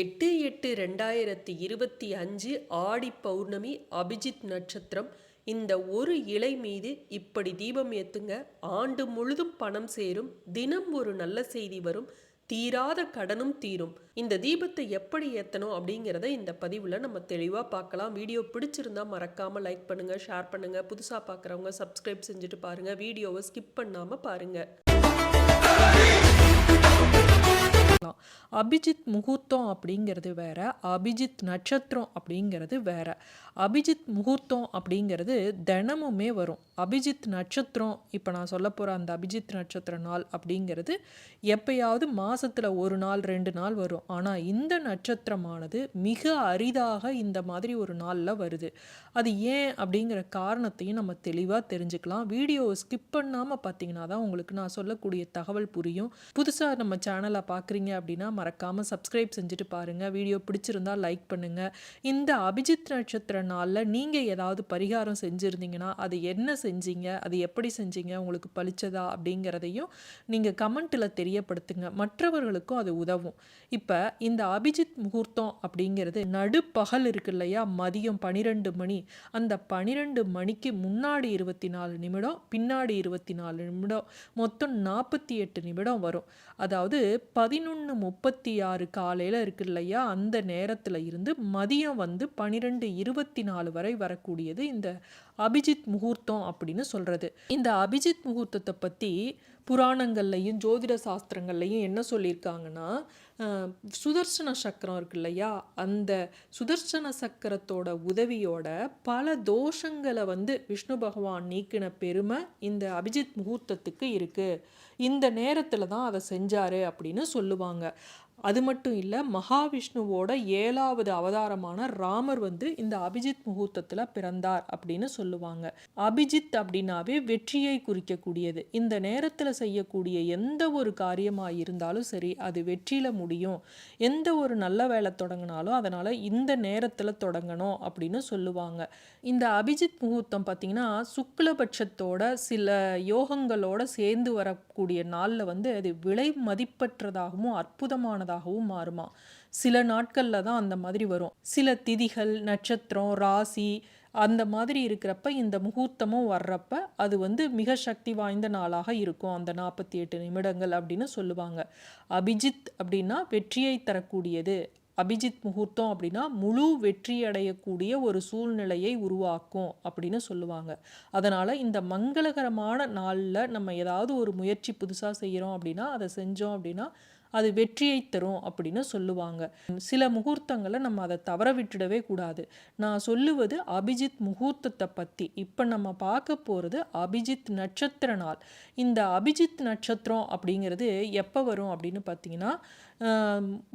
எட்டு எட்டு ரெண்டாயிரத்தி இருபத்தி அஞ்சு ஆடி பௌர்ணமி அபிஜித் நட்சத்திரம். இந்த ஒரு இலை மீது இப்படி தீபம் ஏத்துங்க. ஆண்டு முழுதும் பணம் சேரும். தினம் ஒரு நல்ல செய்தி வரும். தீராத கடனும் தீரும். இந்த தீபத்தை எப்படி ஏற்றணும் அப்படிங்கிறத இந்த பதிவில் நம்ம தெளிவாக பார்க்கலாம். வீடியோ பிடிச்சிருந்தா மறக்காமல் லைக் பண்ணுங்கள் ஷேர் பண்ணுங்கள் புதுசாக பார்க்குறவங்க சப்ஸ்கிரைப் செஞ்சுட்டு பாருங்கள் வீடியோவை ஸ்கிப் பண்ணாமல் பாருங்கள் தான் அபிஜித் முகூர்த்தம் அப்படிங்கிறது வேற அபிஜித் நட்சத்திரம் அப்படிங்கிறது வேற. அபிஜித் முகூர்த்தம் அப்படிங்கிறது தினமுமே வரும். அபிஜித் நட்சத்திரம் இப்போ நான் சொல்ல போகிற அந்த அபிஜித் நட்சத்திர நாள் அப்படிங்கிறது எப்பயாவது மாதத்தில் ஒரு நாள் ரெண்டு நாள் வரும். ஆனால் இந்த நட்சத்திரமானது மிக அரிதாக இந்த மாதிரி ஒரு நாளில் வருது. அது ஏன் அப்படிங்கிற காரணத்தையும் நம்ம தெளிவாக தெரிஞ்சுக்கலாம். வீடியோவை ஸ்கிப் பண்ணாமல் பார்த்தீங்கன்னா தான் உங்களுக்கு நான் சொல்லக்கூடிய தகவல் புரியும். புதுசாக நம்ம சேனலை பார்க்குறீங்க அப்படின்னா மறக்காமல் சப்ஸ்கிரைப் செஞ்சுட்டு பாருங்கள் வீடியோ பிடிச்சிருந்தா லைக் பண்ணுங்கள் இந்த அபிஜித் நட்சத்திர நாளில் நீங்கள் ஏதாவது பரிகாரம் செஞ்சுருந்தீங்கன்னா அது என்ன செஞ்சீங்க? அது எப்படி செஞ்சீங்க? உங்களுக்கு பளிச்சதா? அப்படிங்கிறதையும் நீங்கள் கமெண்ட்டில் தெரியப்படுத்துங்க. மற்றவர்களுக்கும் அது உதவும். இப்போ இந்த அபிஜித் முகூர்த்தம் அப்படிங்கிறது நடுப்பகல் இருக்கு இல்லையா? மதியம் பனிரெண்டு மணி. அந்த பனிரெண்டு மணிக்கு முன்னாடி இருபத்தி நாலு நிமிடம் பின்னாடி இருபத்தி நாலு நிமிடம் மொத்தம் நாற்பத்தி எட்டு நிமிடம் வரும். அதாவது பதினொன்று முப்பத்தி ஆறு காலையில் இருக்கு இல்லையா அந்த நேரத்தில் இருந்து மதியம் வந்து பன்னிரெண்டு இருபத்தி நாலு வரை வரக்கூடியது இந்த அபிஜித் முகூர்த்தம் அப்படின்னு சொல்கிறது இந்த அபிஜித் முகூர்த்தத்தை பற்றி புராணங்கள்லையும் ஜோதிட சாஸ்திரங்கள்லையும் என்ன சொல்லியிருக்காங்கன்னா சுதர்சன சக்கரம் இருக்கு இல்லையா? அந்த சுதர்சன சக்கரத்தோட உதவியோட பல தோஷங்களை வந்து விஷ்ணு பகவான் நீக்கின பெருமை இந்த அபிஜித் முகூர்த்தத்துக்கு இருக்குது இந்த நேரத்தில் தான் அதை செஞ்சாரு அப்படின்னு சொல்லுவாங்க. அது மட்டும் இல்லை மகாவிஷ்ணுவோட ஏழாவது அவதாரமான ராமர் வந்து இந்த அபிஜித் முகூர்த்தத்தில் பிறந்தார் அப்படின்னு சொல்லுவாங்க. அபிஜித் அப்படின்னாவே வெற்றியை குறிக்கக்கூடியது. இந்த நேரத்தில் செய்யக்கூடிய எந்த ஒரு காரியமாக இருந்தாலும் சரி அது வெற்றியில் முடியும். எந்த ஒரு நல்ல வேலை தொடங்கினாலும் அதனால் இந்த நேரத்தில் தொடங்கணும் அப்படின்னு சொல்லுவாங்க. இந்த அபிஜித் முகூர்த்தம் பார்த்திங்கன்னா சுக்லபட்சத்தோட சில யோகங்களோட சேர்ந்து வரக்கூடிய நாளில் வந்து அது விலை மதிப்பற்றதாகவும் அற்புதமானதாகவும் மாறுமா. சில நாட்களில் தான் அந்த மாதிரி வரும். சில திதிகள் நட்சத்திரம் ராசி அந்த மாதிரி இருக்கிறப்ப இந்த முகூர்த்தமும் வர்றப்ப அது வந்து மிக சக்தி வாய்ந்த நாளாக இருக்கும். அந்த நாற்பத்தி எட்டு நிமிடங்கள் அப்படின்னு சொல்லுவாங்க. அபிஜித் அப்படின்னா வெற்றியை தரக்கூடியது. அபிஜித் முகூர்த்தம் அப்படின்னா முழு வெற்றி அடையக்கூடிய ஒரு சூழ்நிலையை உருவாக்கும் அப்படின்னு சொல்லுவாங்க. அதனால் இந்த மங்களகரமான நாளில் நம்ம ஏதாவது ஒரு முயற்சி புதுசாக செய்கிறோம் அப்படின்னா அதை செஞ்சோம் அப்படின்னா அது வெற்றியை தரும் அப்படின்னு சொல்லுவாங்க. சில முகூர்த்தங்களை நம்ம அதை தவற விட்டுடவே கூடாது. நான் சொல்லுவது அபிஜித் முகூர்த்தத்தை பற்றி இப்போ நம்ம பார்க்க போகிறது அபிஜித் நட்சத்திர நாள். இந்த அபிஜித் நட்சத்திரம் அப்படிங்கிறது எப்போ வரும் அப்படின்னு பார்த்தீங்கன்னா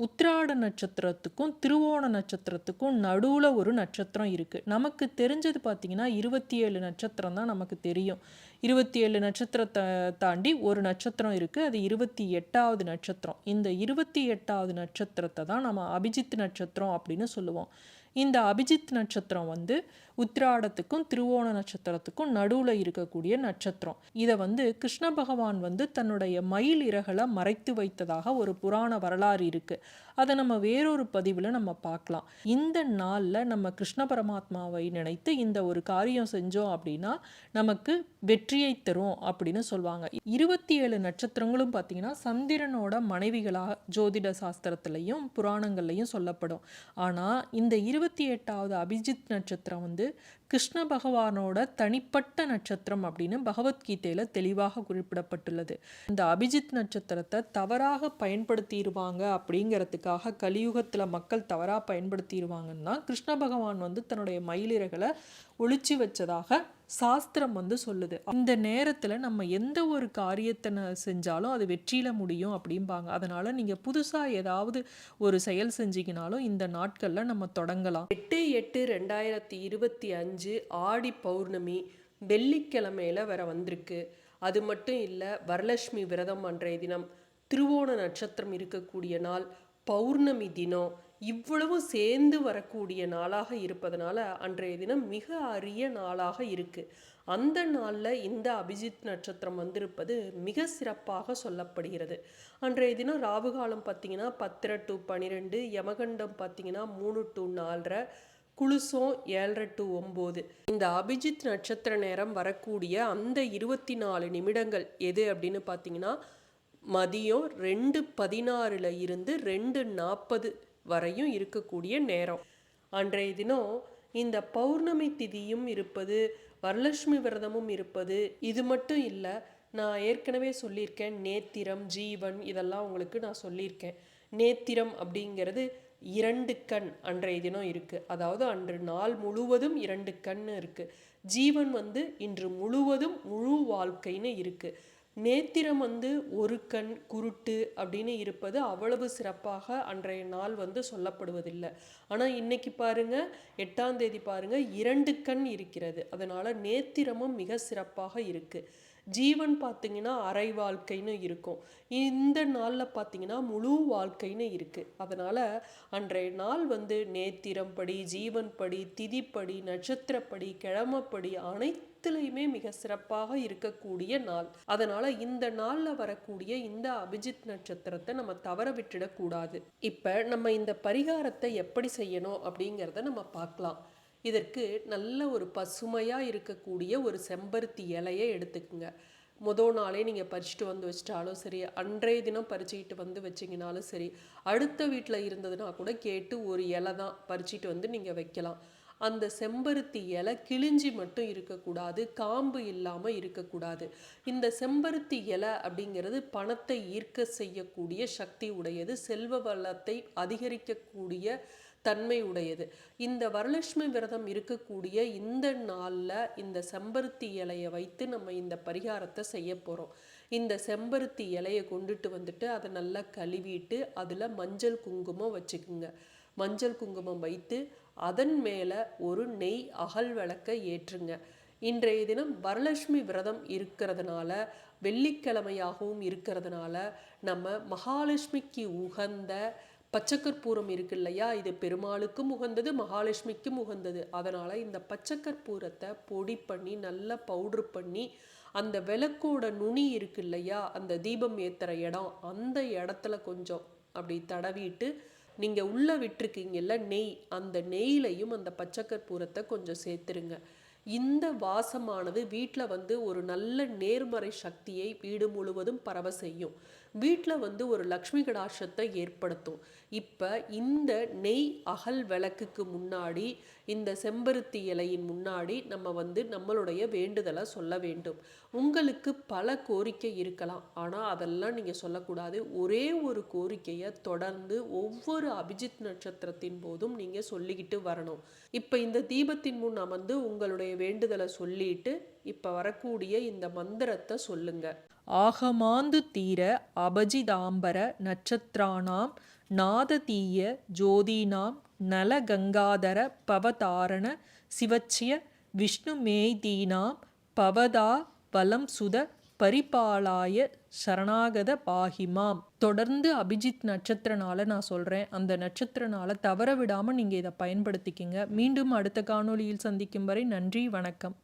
உத்திராட நட்சத்திரத்துக்கும் திருவோண நட்சத்திரத்துக்கும் நடுவில் ஒரு நட்சத்திரம் இருக்குது நமக்கு தெரிஞ்சது பார்த்திங்கன்னா இருபத்தி ஏழு நட்சத்திரம் தான் நமக்கு தெரியும். இருபத்தி ஏழு நட்சத்திரத்தை தாண்டி ஒரு நட்சத்திரம் இருக்குது அது இருபத்தி எட்டாவது நட்சத்திரம். இந்த இருபத்தி எட்டாவது நட்சத்திரத்தை தான் நம்ம அபிஜித் நட்சத்திரம் அப்படின்னு சொல்லுவோம். இந்த அபிஜித் நட்சத்திரம் வந்து உத்திராடத்துக்கும் திருவோண நட்சத்திரத்துக்கும் நடுவில் இருக்கக்கூடிய நட்சத்திரம். இதை வந்து கிருஷ்ண பகவான் வந்து தன்னுடைய மயில் இறகளை மறைத்து வைத்ததாக ஒரு புராண வரலாறு இருக்குது அதை நம்ம வேறொரு பதிவில் நம்ம பார்க்கலாம். இந்த நாளில் நம்ம கிருஷ்ண பரமாத்மாவை நினைத்து இந்த ஒரு காரியம் செஞ்சோம் அப்படின்னா நமக்கு வெற்றியை தரும் அப்படின்னு சொல்லுவாங்க. இருபத்தி ஏழு நட்சத்திரங்களும் பார்த்தீங்கன்னா சந்திரனோட மனைவிகளாக ஜோதிட சாஸ்திரத்துலேயும் புராணங்கள்லையும் சொல்லப்படும். ஆனால் இந்த இரு இருபத்தி எட்டாவது அபிஜித் நட்சத்திரம் வந்து கிருஷ்ண பகவானோட தனிப்பட்ட நட்சத்திரம் அப்படின்னு பகவத்கீதையில் தெளிவாக குறிப்பிடப்பட்டுள்ளது. இந்த அபிஜித் நட்சத்திரத்தை தவறாக பயன்படுத்திடுவாங்க அப்படிங்கிறதுக்காக கலியுகத்தில் மக்கள் தவறா பயன்படுத்திடுவாங்கன்னா கிருஷ்ண பகவான் வந்து தன்னுடைய மயிலிறகளை ஒளிச்சு வச்சதாக சாஸ்திரம் வந்து சொல்லுது. இந்த நேரத்தில் நம்ம எந்த ஒரு காரியத்தை செஞ்சாலும் அது வெற்றியில முடியும் அப்படிம்பாங்க. அதனால நீங்க புதுசா ஏதாவது ஒரு செயல் செஞ்சீங்கனாலும் இந்த நாட்கள்ல நம்ம தொடங்கலாம். எட்டு எட்டு ரெண்டாயிரத்தி இருபத்தி அஞ்சு அஞ்சு ஆடி பௌர்ணமி வெள்ளிக்கிழமையில வர வந்திருக்கு. அது மட்டும் இல்லை வரலட்சுமி விரதம் அன்றைய தினம் திருவோண நட்சத்திரம் இருக்கக்கூடிய நாள் பௌர்ணமி தினம் இவ்வளவு சேர்ந்து வரக்கூடிய நாளாக இருப்பதனால அன்றைய தினம் மிக அரிய நாளாக இருக்குது அந்த நாளில் இந்த அபிஜித் நட்சத்திரம் வந்திருப்பது மிக சிறப்பாக சொல்லப்படுகிறது. அன்றைய தினம் ராகு காலம் பார்த்திங்கன்னா பத்திர டு பன்னிரெண்டு யமகண்டம் பார்த்திங்கன்னா மூணு டு நாலரை குளுசம் ஏழரை டு ஒம்பது. இந்த அபிஜித் நட்சத்திர நேரம் வரக்கூடிய அந்த இருபத்தி நாலு நிமிடங்கள் எது அப்படின்னு பார்த்தீங்கன்னா மதியம் ரெண்டு பதினாறில் இருந்து ரெண்டு நாற்பது வரையும் இருக்கக்கூடிய நேரம். அன்றைய தினம் இந்த பௌர்ணமி திதியும் இருப்பது வரலட்சுமி விரதமும் இருப்பது இது மட்டும் இல்லை நான் ஏற்கனவே சொல்லியிருக்கேன் நேத்திரம் ஜீவன் இதெல்லாம் உங்களுக்கு நான் சொல்லியிருக்கேன். நேத்திரம் அப்படிங்கிறது இரண்டு கண் அன்றைய தினம் இருக்குது அதாவது அன்று நாள் முழுவதும் இரண்டு கண் இருக்குது ஜீவன் வந்து இன்று முழுவதும் முழு வாழ்க்கைன்னு இருக்குது நேத்திரம் வந்து ஒரு கண் குருட்டு அப்படின்னு இருப்பது அவ்வளவு சிறப்பாக அன்றைய நாள் வந்து சொல்லப்படுவதில்லை. ஆனால் இன்னைக்கு பாருங்க எட்டாம் தேதி பாருங்க இரண்டு கண் இருக்கிறது. அதனால நேத்திரமும் மிக சிறப்பாக இருக்குது ஜீவன் பார்த்தீங்கன்னா அரை வாழ்க்கைன்னு இருக்கும். இந்த நாளில் பார்த்தீங்கன்னா முழு வாழ்க்கைன்னு இருக்குது அதனால் அன்றைய நாள் வந்து நேத்திரம் படி ஜீவன் படி திதிப்படி நட்சத்திரப்படி கிழமைப்படி அனைத்துலையுமே மிக சிறப்பாக இருக்கக்கூடிய நாள். அதனால இந்த நாளில் வரக்கூடிய இந்த அபிஜித் நட்சத்திரத்தை நம்ம தவற விட்டுடக்கூடாது இப்போ நம்ம இந்த பரிகாரத்தை எப்படி செய்யணும் அப்படிங்கிறத நம்ம பார்க்கலாம். இதற்கு நல்ல ஒரு பசுமையாக இருக்கக்கூடிய ஒரு செம்பருத்தி இலையை எடுத்துக்குங்க. முதல் நாளே நீங்கள் பறிச்சுட்டு வந்து வச்சிட்டாலும் சரி அன்றைய தினம் பறிச்சுக்கிட்டு வந்து வச்சிங்கனாலும் சரி அடுத்த வீட்டில் இருந்ததுன்னா கூட கேட்டு ஒரு இலை தான் பறிச்சுட்டு வந்து நீங்கள் வைக்கலாம். அந்த செம்பருத்தி இலை கிழிஞ்சி மட்டும் இருக்கக்கூடாது காம்பு இல்லாமல் இருக்கக்கூடாது. இந்த செம்பருத்தி இலை அப்படிங்கிறது பணத்தை ஈர்க்க செய்யக்கூடிய சக்தி உடையது செல்வ வளத்தை அதிகரிக்கக்கூடிய தன்மை உடையது. இந்த வரலட்சுமி விரதம் இருக்கக்கூடிய இந்த நாளில் இந்த செம்பருத்தி இலையை வைத்து நம்ம இந்த பரிகாரத்தை செய்ய போகிறோம் இந்த செம்பருத்தி இலையை கொண்டுட்டு வந்துட்டு அதை நல்லா கழுவிட்டு அதில் மஞ்சள் குங்குமம் வச்சுக்குங்க. மஞ்சள் குங்குமம் வைத்து அதன் மேலே ஒரு நெய் அகல் விளக்கை ஏற்றுங்க. இன்றைய தினம் வரலட்சுமி விரதம் இருக்கிறதுனால வெள்ளிக்கிழமையாகவும் இருக்கிறதுனால நம்ம மகாலட்சுமிக்கு உகந்த பச்சைக்கற்பூரம் இருக்கு இல்லையா? இது பெருமாளுக்கும் உகந்தது மகாலட்சுமிக்கும் உகந்தது. அதனால் இந்த பச்சைக்கற்பூரத்தை பொடி பண்ணி நல்லா பவுட்ரு பண்ணி அந்த விளக்கோட நுனி இருக்கு இல்லையா? அந்த தீபம் ஏற்றுற இடம் அந்த இடத்துல கொஞ்சம் அப்படி தடவிட்டு நீங்கள் உள்ளே விட்டுருக்கீங்கல்ல நெய் அந்த நெய்லையும் அந்த பச்சைக்கற்பூரத்தை கொஞ்சம் சேர்த்துருங்க. இந்த வாசமானது வீட்டில் வந்து ஒரு நல்ல நேர்மறை சக்தியை வீடு முழுவதும் பரவ செய்யும். வீட்டில் வந்து ஒரு லக்ஷ்மி கடாட்சத்தை ஏற்படுத்தும். இப்போ இந்த நெய் அகல் விளக்குக்கு முன்னாடி இந்த செம்பருத்தி இலையின் முன்னாடி நம்ம வந்து நம்மளுடைய வேண்டுதலை சொல்ல வேண்டும். உங்களுக்கு பல கோரிக்கை இருக்கலாம். ஆனால் அதெல்லாம் நீங்கள் சொல்லக்கூடாது. ஒரே ஒரு கோரிக்கையை தொடர்ந்து ஒவ்வொரு அபிஜித் நட்சத்திரத்தின் போதும் நீங்கள் சொல்லிக்கிட்டு வரணும். இப்போ இந்த தீபத்தின் முன் அமர்ந்து உங்களுடைய வேண்டுதலை சொல்லிட்டு இப்போ வரக்கூடிய இந்த மந்திரத்தை சொல்லுங்கள் ஆகமாந்து தீர அபஜிதாம்பர நட்சத்திராணாம் நாததீய ஜோதீனாம் நலகங்காதர பவதாரண சிவச்சிய விஷ்ணுமேதீனாம் பவதா வலம் சுத பரிபாலாய சரணாகத பாகிமாம். தொடர்ந்து அபிஜித் நட்சத்திரனால நான் சொல்கிறேன் அந்த நட்சத்திரனால தவற விடாமல் நீங்கள் இதை பயன்படுத்திக்கிங்க. மீண்டும் அடுத்த காணொளியில் சந்திக்கும் வரை நன்றி வணக்கம்.